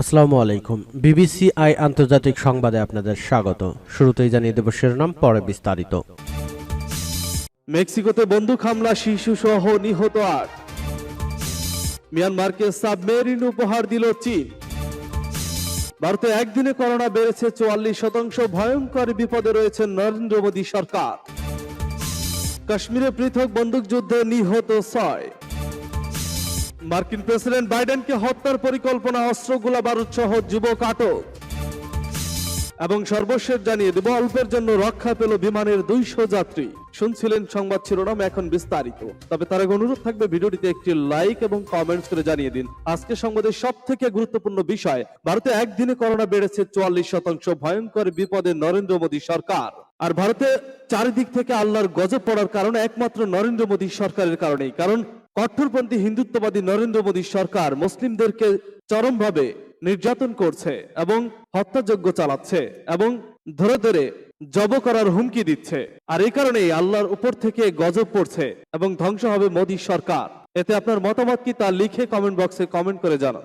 আসসালামু আলাইকুম। BBC I আন্তর্জাতিক সংবাদে আপনাদের স্বাগত। শুরুতেই জানিয়ে দেব শিরোনাম, পরে বিস্তারিত। মেক্সিকোতে বন্দুক হামলা শিশু সহ নিহত আট। মিয়ানমারকে সাবমেরিন উপহার দিল চীন। ভারতে একদিনে করোনা বেড়েছে চুয়াল্লিশ শতাংশ। ভয়ঙ্কর বিপদে রয়েছে নরেন্দ্র মোদী সরকার। কাশ্মীরে পৃথক বন্দুক যুদ্ধে নিহত ছয়। মার্কিন প্রেসিডেন্ট বাইডেনকে হত্যার পরিকল্পনা অস্ত্রগুলা বারুদ সহ যুবক আটক এবং সর্বশেষ জানিয়ে দেব, অল্পের জন্য রক্ষা পেল বিমানের দুইশো যাত্রী। শুনছিলেন সংবাদ শিরোনাম এখন বিস্তারিত। তবে তার অনুরোধ থাকবে ভিডিওটিতে একটি লাইক এবং কমেন্টস করে জানিয়ে দিন। আজকে সংবাদের সব থেকে গুরুত্বপূর্ণ বিষয়, ভারতে একদিনে করোনা বেড়েছে চুয়াল্লিশ শতাংশ। ভয়ঙ্কর বিপদে নরেন্দ্র মোদী সরকার। আর ভারতে চারিদিক থেকে আল্লাহর গজব পড়ার কারণে একমাত্র নরেন্দ্র মোদী সরকারের কারণেই। কারণ কঠোরপন্থী হিন্দুত্ববাদী নরেন্দ্র মোদী সরকার মুসলিমদেরকে চরমভাবে নির্যাতন করছে এবং হত্যাযজ্ঞ চালাচ্ছে এবং ধরে ধরে জব করার হুমকি দিচ্ছে। আর এই কারণেই আল্লাহর উপর থেকে গজব পড়ছে এবং ধ্বংস হবে মোদী সরকার। এতে আপনার মতামত কি তা লিখে কমেন্ট বক্সে কমেন্ট করে জানান।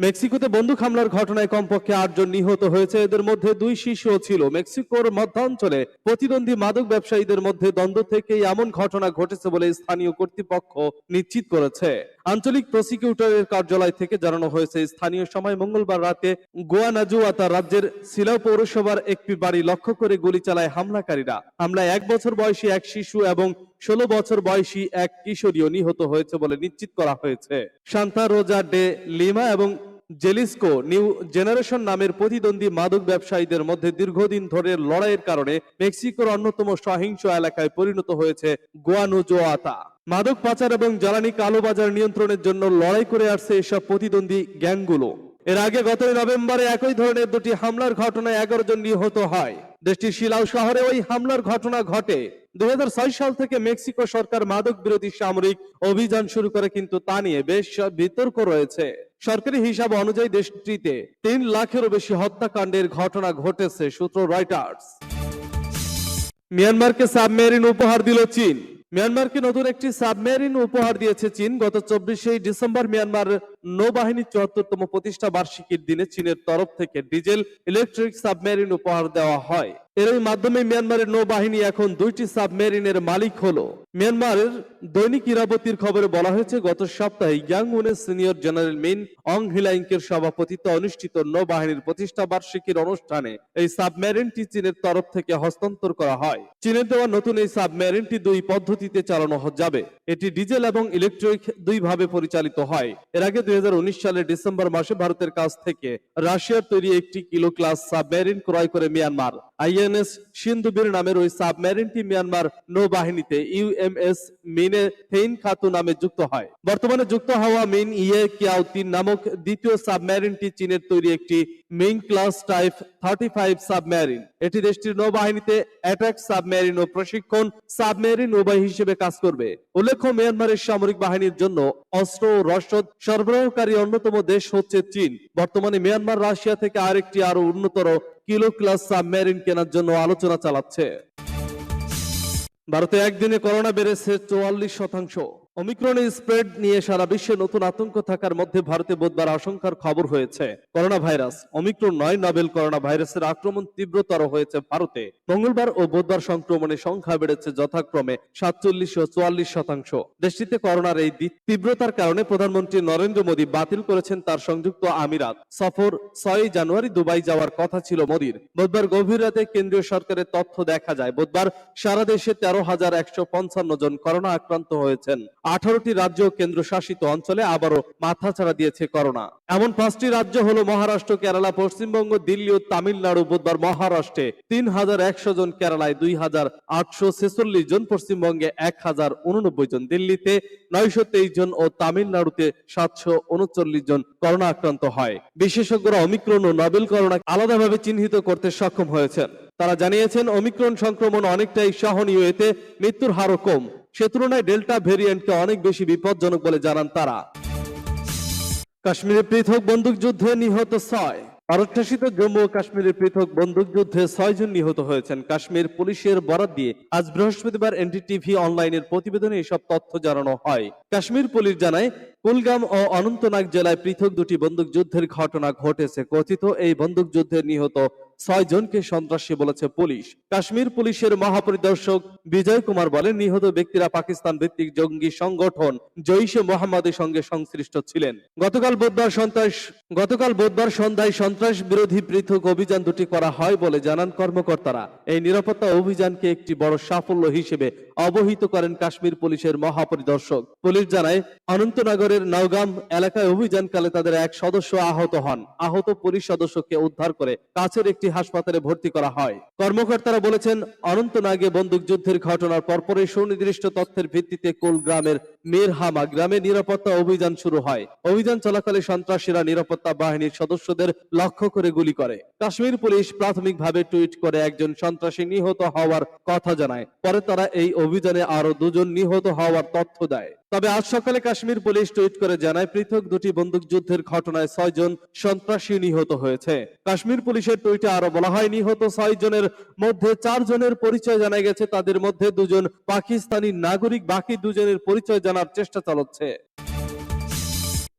মেক্সিকোতে বন্দুক হামলার ঘটনায় কমপক্ষে আটজন নিহত হয়েছে। এদের মধ্যে দুই শিশুও ছিল। মেক্সিকোর মধ্যাঞ্চলে প্রতিদ্বন্দ্বী মাদক ব্যবসায়ীদের মধ্যে দ্বন্দ্ব থেকেই এমন ঘটনা ঘটেছে বলে স্থানীয় কর্তৃপক্ষ নিশ্চিত করেছে। আঞ্চলিক প্রসিকিউটরের কার্যালয় থেকে জানানো হয়েছে, স্থানীয় সময় মঙ্গলবার রাতে গোয়ানাজুয়াতা রাজ্যের সিলাও পৌরসভার একটি বাড়ি লক্ষ্য করে গুলি চালায় হামলাকারীরা। হামলায় এক বছর বয়সী এক শিশু এবং ষোলো বছর বয়সী এক কিশোরীও নিহত হয়েছে বলে নিশ্চিত করা হয়েছে। শান্তা রোজা ডে লিমা এবং জেলিস্কো নিউ জেনারেশন নামের প্রতিদ্বন্দ্বী মাদক ব্যবসায়ীদের মধ্যে দীর্ঘদিন ধরে লড়াইয়ের কারণে মেক্সিকোর অন্যতম সহিংস এলাকায় পরিণত হয়েছে গোয়ানুজোয়াতা। মাদক পাচার এবং জ্বালানি কালোবাজার নিয়ন্ত্রণের জন্য লড়াই করে আসছে এসব প্রতিদ্বন্দ্বী গ্যাংগুলো। এর আগে গত নভেম্বরে একই ধরনের দুটি হামলার ঘটনায় এগারো জন নিহত হয়। দেশটির শিলাও শহরে ওই হামলার ঘটনা ঘটে। দুই সাল থেকে মেক্সিকো সরকার মাদক বিরোধী সামরিক অভিযান শুরু করে, কিন্তু তা নিয়ে বেশ বিতর্ক রয়েছে। সরকারি হিসাব অনুযায়ী দেশটিতে তিন লাখেরও বেশি হত্যাকাণ্ডের ঘটনা ঘটেছে, সূত্র রয়টার্স। মিয়ানমারকে সাবমেরিন উপহার দিল চীন। মিয়ানমারকে নতুন একটি সাবমেরিন উপহার দিয়েছে চীন। গত চব্বিশে ডিসেম্বর মিয়ানমার নৌবাহিনীর চুয়াত্তরতম প্রতিষ্ঠা বার্ষিকীর দিনে চীনের তরফ থেকে ডিজেল ইলেকট্রিক সাবমেরিন উপহার দেওয়া হয়। এর মাধ্যমে মিয়ানমারের নৌবাহিনী এখন দুইটি সাবমেরিনের মালিক হলো। মিয়ানমারের দৈনিক ইরাবতীর খবরে বলা হয়েছে, গত সপ্তাহে ইয়াংউনের সিনিয়র জেনারেল মিন অং হিলাইংকের সভাপতিত্বে অনুষ্ঠিত নৌবাহিনীর প্রতিষ্ঠা বার্ষিকীর অনুষ্ঠানে এই সাবমেরিনটি চীনের তরফ থেকে হস্তান্তর করা হয়। চীনের দেওয়া নতুন এই সাবমেরিনটি দুই পদ্ধতিতে চালানো যাবে। এটি ডিজেল এবং ইলেকট্রিক দুই ভাবে পরিচালিত হয়। এর আগে দুই সালের ডিসেম্বর মাসে ভারতের কাছ থেকে রাশিয়ার তৈরি একটি কিলো ক্লাস সাবমেরিন ক্রয় করে মিয়ানমার। আইএনএস সিন্ধুবীর নামের ওই সাবমেরিনটি মিয়ানমার নৌবাহিনীতে ইউএমএস মিনে থেইন খাতু নামে যুক্ত হয়। বর্তমানে যুক্ত হওয়া মিন ইয়ে কিয়াও তিন নামক দ্বিতীয় সাবমেরিনটি চীনের তৈরি একটি Ming class type thirty five submarine. এটি দেশটির নৌবাহিনীতে অ্যাটাক সাবমেরিন ও প্রশিক্ষণ সাবমেরিন নৌবাহী হিসেবে কাজ করবে। উল্লেখ্য, মিয়ানমারের সামরিক বাহিনীর জন্য অস্ত্র ও রসদ সরবরাহকারী অন্যতম দেশ হচ্ছে চীন। বর্তমানে মিয়ানমার, রাশিয়া থেকে আরেকটি আরও উন্নতর কিলো ক্লাস সাবমেরিন কেনার জন্য আলোচনা চালাচ্ছে। ভারতে একদিনে করোনা বেড়েছে চুয়াল্লিশ শতাংশ। অমিক্রনের স্প্রেড নিয়ে সারা বিশ্বে নতুন আতঙ্ক থাকার মধ্যে ভারতে বুধবার আশঙ্কার খবর হয়েছে। করোনা ভাইরাস অমিক্রন নয় নভেল করোনা ভাইরাসের আক্রমণ তীব্রতর হয়েছে ভারতে। মঙ্গলবার ও বুধবার সংক্রমণের সংখ্যা বেড়েছে যথাক্রমে সাতচল্লিশ ও চুয়াল্লিশ শতাংশ। দেশটিতে করোনার এই তীব্রতার কারণে প্রধানমন্ত্রী নরেন্দ্র মোদী বাতিল করেছেন তার সংযুক্ত আমিরাত। সফর ছয় জানুয়ারি দুবাই যাওয়ার কথা ছিল মোদীর। বুধবার গভীর রাতে কেন্দ্রীয় সরকারের তথ্য দেখা যায়। বুধবার সারা দেশে তেরো হাজার একশো পঞ্চান্ন জন করোনা আক্রান্ত হয়েছেন। আঠারোটি রাজ্য কেন্দ্রশাসিত অঞ্চলে আবারও মাথাছাড়া দিয়েছে করোনা। এমন পাঁচটি রাজ্য হলো মহারাষ্ট্র, কেরালা, পশ্চিমবঙ্গ, দিল্লি ও তামিলনাড়ু। বুধবার মহারাষ্ট্রে তিন হাজার একশো জন, কেরালায় দুই হাজার আটশো ছেচল্লিশ জন, পশ্চিমবঙ্গে এক হাজার উননব্বই জন, দিল্লিতে নয়শো তেইশ জন ও তামিলনাড়ুতে সাতশো উনচল্লিশ জন করোনা আক্রান্ত হয়। বিশেষজ্ঞরা অমিক্রণ ও নবেল করোনা আলাদাভাবে চিহ্নিত করতে সক্ষম হয়েছেন। তারা জানিয়েছেন অমিক্রণ সংক্রমণ অনেকটাই সহনীয়, এতে মৃত্যুর হারও কম। সে তুলনায় ডেল্টা ভেরিয়েন্টকে অনেক বেশি বিপজ্জনক বলে জানান তারা। কাশ্মীরে পৃথক বন্দুকযুদ্ধে নিহত ছয়। ভারতশাসিত জম্মু ও কাশ্মীরে পৃথক বন্দুকযুদ্ধে ছয় জন নিহত হয়েছেন। কাশ্মীর পুলিশের বরাত দিয়ে আজ বৃহস্পতিবার এনডিটিভি অনলাইনের প্রতিবেদনে এসব তথ্য জানানো হয়। কাশ্মীর পুলিশ জানায়, কুলগাম ও অনন্তনাগ জেলায় পৃথক দুটি বন্দুকযুদ্ধের ঘটনা ঘটেছে। কথিত এই বন্দুকযুদ্ধে নিহত ছয় জনকে সন্ত্রাসী বলেছে পুলিশ। কাশ্মীর পুলিশের মহাপরিদর্শক বিজয় কুমার বলেন, নিহত ব্যক্তিরা পাকিস্তান ভিত্তিক জঙ্গি সংগঠন জৈশ মোহাম্মদের সঙ্গে সংশ্লিষ্ট ছিলেন। গতকাল বুধবার সন্ত্রাস, গতকাল বুধবার সন্ধ্যায় সন্ত্রাস বিরোধী পৃথক অভিযান দুটি করা হয় বলে জানান কর্মকর্তারা। এই নিরাপত্তা অভিযানকে একটি বড় সাফল্য হিসেবে অবহিত করেন কাশ্মীর পুলিশের মহাপরিদর্শক। পুলিশ জানায়, অনন্তনগরের নওগাম এলাকায় অভিযানকালে তাদের এক সদস্য আহত হন। আহত পুলিশ সদস্যকে উদ্ধার করে কাছের একটি হাসপাতালে ভর্তি করা হয়। কর্মকর্তারা বলেছেন, অনন্তনাগে বন্দুকযুদ্ধের ঘটনার পরপরই সুনির্দিষ্ট তথ্যের ভিত্তিতে কোল গ্রামের মিরহামা গ্রামে নিরাপত্তা অভিযান শুরু হয়। অভিযান চলাকালে সন্ত্রাসীরা নিরাপত্তা বাহিনীর সদস্যদের লক্ষ্য করে গুলি করে। কাশ্মীর পুলিশ প্রাথমিকভাবে টুইট করে একজন সন্ত্রাসী নিহত হওয়ার কথা জানায়। পরে তারা এই অভিযানে আরও দুজন নিহত হওয়ার তথ্য দেয়। তবে আজ সকালে কাশ্মীর পুলিশ টুইট করে জানায়, পৃথক দুটি বন্দুকযুদ্ধের ঘটনায় ছয়জন সন্ত্রাসী নিহত হয়েছে। কাশ্মীর পুলিশের টুইটে আরও বলা হয়, নিহত ছয় জনের মধ্যে চার জনের পরিচয় জানা গেছে। তাদের মধ্যে দুজন পাকিস্তানি নাগরিক, বাকি দুজনের পরিচয় জানার চেষ্টা চালাচ্ছে।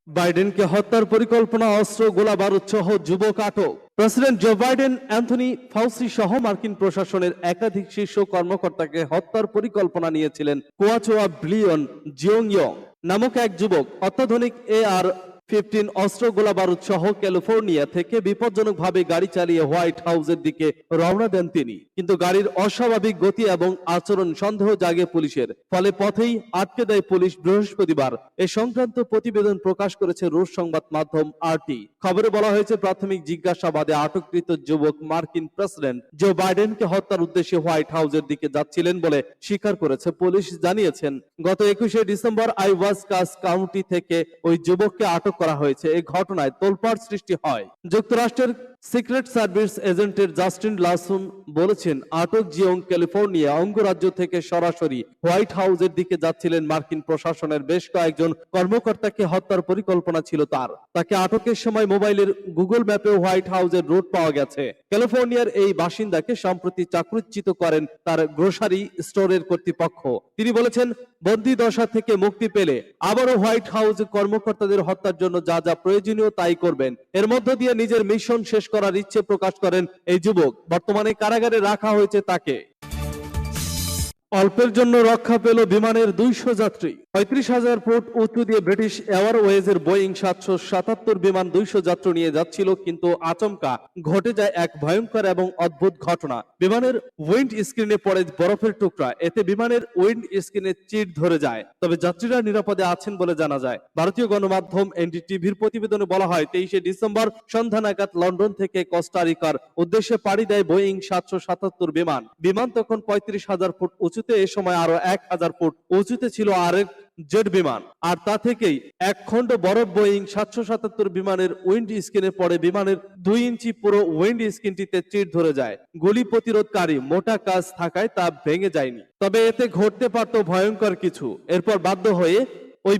বাইডেনকে হত্যার পরিকল্পনা, অস্ত্র, গোলা বারুদ সহ যুবক আটক। President Joe Biden, Anthony Fauci সহ মার্কিন প্রশাসনের একাধিক শীর্ষ কর্মকর্তাকে হত্যার পরিকল্পনা নিয়েছিলেন কোয়াচোয়া ব্লিয়ন জিওংইয়ং নামক এক যুবক। অত্যাধুনিক এ আর ফিফটিন অস্ত্র গোলা বারুদ সহ ক্যালিফোর্নিয়া থেকে বিপজ্জনকভাবে গাড়ি চালিয়ে হোয়াইট হাউসের দিকে রওনা দেন তিনি। কিন্তু গাড়ির অস্বাভাবিক গতি এবং আচরণ সন্দেহ জাগে পুলিশের। ফলে পথেই আটকে দেয় পুলিশ বৃহস্পতিবার। এ সংক্রান্ত প্রতিবেদন প্রকাশ করেছে রুশ সংবাদ মাধ্যম আরটি। খবরে বলা হয়েছে, প্রাথমিক জিজ্ঞাসাবাদে আটককৃত যুবক মার্কিন প্রেসিডেন্ট জো বাইডেনকে হত্যার উদ্দেশ্যে হোয়াইট হাউসের দিকে যাচ্ছিলেন বলে স্বীকার করেছে পুলিশ জানিয়েছেন, গত একুশে ডিসেম্বর আইওয়াসকাস কাউন্টি থেকে ওই যুবককে আটক করা হয়েছে। এই ঘটনায় তোলপাড় সৃষ্টি হয়। যুক্তরাষ্ট্রের সিক্রেট সার্ভিস এজেন্টের জাস্টিন লাসুন বলেছেন, আটক জিয়ং ক্যালিফোর্নিয়া অঙ্গরাজ্য থেকে সরাসরি হোয়াইট হাউসের দিকে যাচ্ছিলেন মার্কিন প্রশাসনের বেশ কয়েকজন কর্মকর্তাকে হত্যার পরিকল্পনা ছিল তার। তাকে আটকের সময় মোবাইলের গুগল ম্যাপে হোয়াইট হাউসের রুট পাওয়া গেছে। ক্যালিফোর্নিয়ার এই বাসিন্দাকে সম্প্রতি চাকরিচ্যুত করেন তার গ্রোসারি স্টোরের কর্তৃপক্ষ। তিনি বলেছেন, বন্দি দশা থেকে মুক্তি পেলে আবারও হোয়াইট হাউস কর্মকর্তাদের হত্যার জন্য যা যা প্রয়োজনীয় তাই করবেন। এর মধ্য দিয়ে নিজের মিশন শেষ করার ইচ্ছে প্রকাশ করেন এই যুবক। বর্তমানে কারাগারে রাখা হয়েছে তাকে। অল্পের জন্য রক্ষা পেল বিমানের দুইশো যাত্রী। পঁয়ত্রিশ হাজার ফুট উঁচু দিয়ে ব্রিটিশ এয়ারওয়েজ এর বোয়িং সাতশো সাতাত্তর বিমান দুইশো যাত্রী নিয়ে যাচ্ছিল, কিন্তু আচমকা ঘটে যায় এক ভয়ঙ্কর এবং অদ্ভুত ঘটনা। বিমানের উইন্ড স্ক্রিনে পড়ে বরফের টুকরা, এতে বিমানের উইন্ড স্ক্রিনে চিট ধরে যায়। তবে যাত্রীরা নিরাপদে আছেন বলে জানা যায়। ভারতীয় গণমাধ্যম এনডিটিভির প্রতিবেদনে বলা হয়, তেইশে ডিসেম্বর সন্ধ্যা নাগাদ লন্ডন থেকে কস্টারিকার উদ্দেশ্যে পাড়ি দেয় বোয়িং সাতশো সাতাত্তর বিমান। বিমান তখন পঁয়ত্রিশ হাজার ফুট উঁচুতে এ সময় আরও এক হাজার ফুট উঁচুতে ছিল আরেক জেট বিমান। আর তা থেকেই এক খণ্ড বরফ বোয়িং সাতশো সাতাত্তর বিমানের উইন্ড স্ক্রিনে পড়ে। বিমানের দুই ইঞ্চি পুরো উইন্ড স্ক্রিনটিতে চিট ধরে যায়। গুলি প্রতিরোধকারী মোটা কাজ থাকায় তা ভেঙে যায়নি। তবে এতে ঘটতে পারত ভয়ঙ্কর কিছু। এরপর বাধ্য হয়ে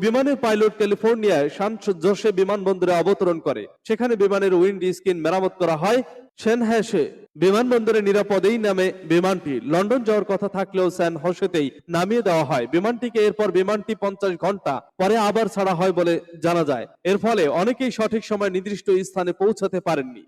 বিমানের পাইলট ক্যালিফোর্নিয়ায় সান জোসে বিমানবন্দরে অবতরণ করে। সেখানে বিমানের উইন্ড স্ক্রিন মেরামত করা হয় সেনহ্যাসে বিমানবন্দরে নিরাপদেই নামে বিমানটি। লন্ডন যাওয়ার কথা থাকলেও স্যান হোসেতেই নামিয়ে দেওয়া হয়। বিমানটিকে এরপর বিমানটি পঞ্চাশ ঘণ্টা পরে আবার ছাড়া হয় বলে জানা যায়। এর ফলে অনেকেই সঠিক সময় নির্দিষ্ট স্থানে পৌঁছাতে পারেননি।